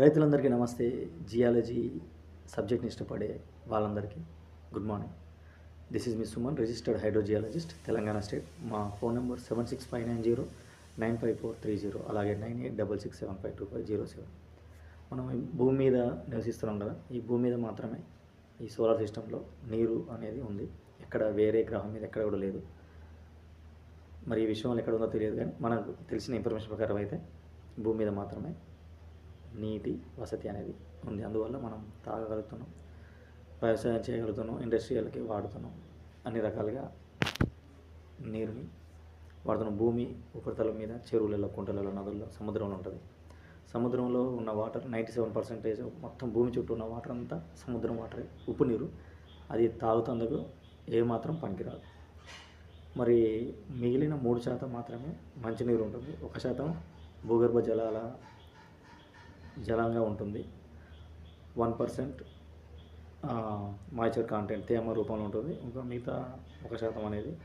రైతులందరికీ నమస్తే. జియాలజీ సబ్జెక్ట్ని ఇష్టపడే వాళ్ళందరికీ good morning. This is me Suman registered hydrogeologist Telangana state. మా phone number seven six five nine zero nine five four three zero అలాగే nine eight double six seven five two five zero seven. మనం ఈ భూమి మీద నివసిస్తున్నాం కదా ఈ భూమి మీద మాత్రమే ఈ సోలార్ సిస్టంలో నీరు అనేది ఉంది. ఎక్కడ వేరే గ్రహం మీద ఎక్కడ కూడా లేదు. మరి ఈ విషయంలో ఎక్కడ ఉందో తెలియదు కానీ మనకు తెలిసిన ఇన్ఫర్మేషన్ ప్రకారం అయితే భూమి మీద మాత్రమే నీటి వసతి అనేది ఉంది. అందువల్ల మనం తాగగలుగుతున్నాం వ్యవసాయం చేయగలుగుతున్నాం ఇండస్ట్రియల్కి వాడుతున్నాం. అన్ని రకాలుగా నీరుని వాడుతున్నాం భూమి ఉపరితలం మీద చెరువులలో కుంటలలో నదుల్లో సముద్రంలో ఉంటుంది. సముద్రంలో ఉన్న వాటర్ నైంటీ సెవెన్ పర్సెంటేజ్ మొత్తం భూమి చుట్టూ ఉన్న వాటర్ అంతా సముద్రం వాటరే ఉప్పు నీరు. అది తాగుతందుకు ఏమాత్రం పనికిరాదు. మరి మిగిలిన మూడు శాతం మాత్రమే మంచినీరు ఉంటుంది. ఒక శాతం భూగర్భ జలాల జలంగా ఉంటుంది. వన్ పర్సెంట్ మాయిచర్ కాంటెంట్ తేమ రూపంలో ఉంటుంది. ఇంకా మిగతా ఒక శాతం అనేది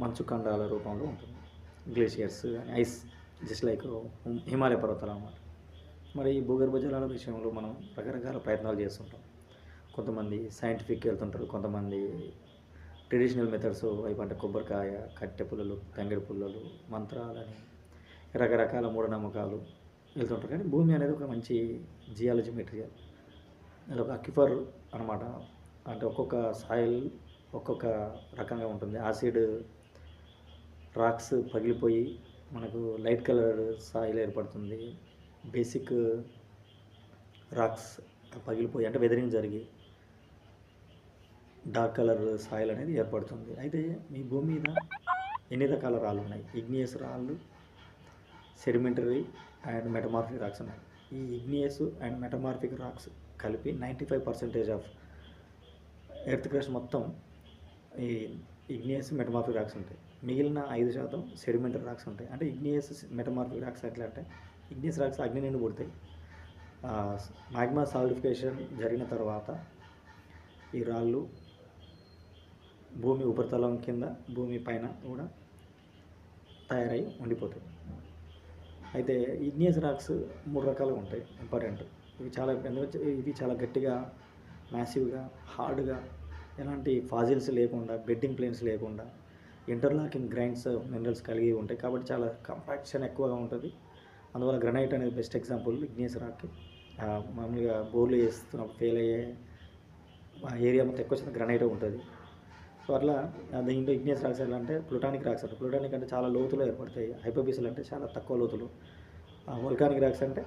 మంచు ఖండాల రూపంలో ఉంటుంది. Glaciers ice just like Himalaya పర్వతాలు అన్నమాట. మరి ఈ భూగర్భ జలాల విషయంలో మనం రకరకాల ప్రయత్నాలు చేస్తుంటాం. కొంతమంది సైంటిఫిక్ వెళ్తుంటారు. కొంతమంది ట్రెడిషనల్ మెథడ్స్ అవి అంటే కొబ్బరికాయ కట్టె పుల్లలు తంగడి పుల్లలు మంత్రాలని రకరకాల మూఢనమ్మకాలు వెళ్తుంటారు. కానీ భూమి అనేది ఒక మంచి జియాలజీ మెటీరియల్ అది ఒక అక్యుఫర్ అనమాట అంటే ఒక్కొక్క సాయిల్ ఒక్కొక్క రకంగా ఉంటుంది. యాసిడ్ రాక్స్ పగిలిపోయి మనకు లైట్ కలర్ సాయిల్ ఏర్పడుతుంది. బేసిక్ రాక్స్ పగిలిపోయి అంటే వెదరింగ్ జరిగి డార్క్ కలర్ సాయిల్ అనేది ఏర్పడుతుంది. అయితే మీ భూమి మీద ఎన్ని రకాల రాళ్ళు ఉన్నాయి? ఇగ్నియస్ రాళ్ళు సెడిమెంటరీ అండ్ మెటమార్ఫిక్ రాక్స్ ఉన్నాయి. ఈ ఇగ్నియస్ అండ్ మెటమార్ఫిక్ రాక్స్ కలిపి ninety five percentage of earth crust మొత్తం ఈ ఇగ్నియస్ మెటమార్ఫిక్ రాక్స్ ఉంటాయి. మిగిలిన ఐదు శాతం సెడిమెంటరీ రాక్స్ ఉంటాయి. అంటే ఇగ్నియస్ మెటమార్ఫిక్ రాక్స్ ఎట్లా అంటే ఇగ్నియస్ రాక్స్ అగ్ని నుండి పుడతాయి. మ్యాగ్మా సాలిడిఫికేషన్ జరిగిన తర్వాత ఈ రాళ్ళు భూమి ఉపరితలం కింద భూమి పైన కూడా తయారై ఉండిపోతాయి. అయితే ఇగ్నియస్ రాక్స్ మూడు రకాలుగా ఉంటాయి ఇంపార్టెంట్. ఇవి చాలా ఎందుకంటే ఇవి చాలా గట్టిగా మ్యాసివ్గా హార్డ్గా ఎలాంటి ఫాజిల్స్ లేకుండా బెడ్డింగ్ ప్లేన్స్ లేకుండా ఇంటర్లాకింగ్ గ్రైండ్స్ మినరల్స్ కలిగి ఉంటాయి. కాబట్టి చాలా కంపాక్షన్ ఎక్కువగా ఉంటుంది. అందువల్ల గ్రనైట్ అనేది బెస్ట్ ఎగ్జాంపుల్ ఇగ్నియస్ రాక్కి మామూలుగా బోర్లు వేస్తున్నప్పుడు ఫెయిల్ అయ్యే ఏరియా మొత్తం ఎక్కువ గ్రనైట్ ఉంటుంది. సో అట్లా దీంట్లో ఇగ్నియస్ రాక్స్ ఎలా అంటే ప్లూటానిక్ రాక్స్ అంటే. ప్లూటానిక్ అంటే చాలా లోతులో ఏర్పడతాయి. హైపోబీసల్ అంటే చాలా తక్కువ లోతులు. వల్కానిక్ రాక్స్ అంటే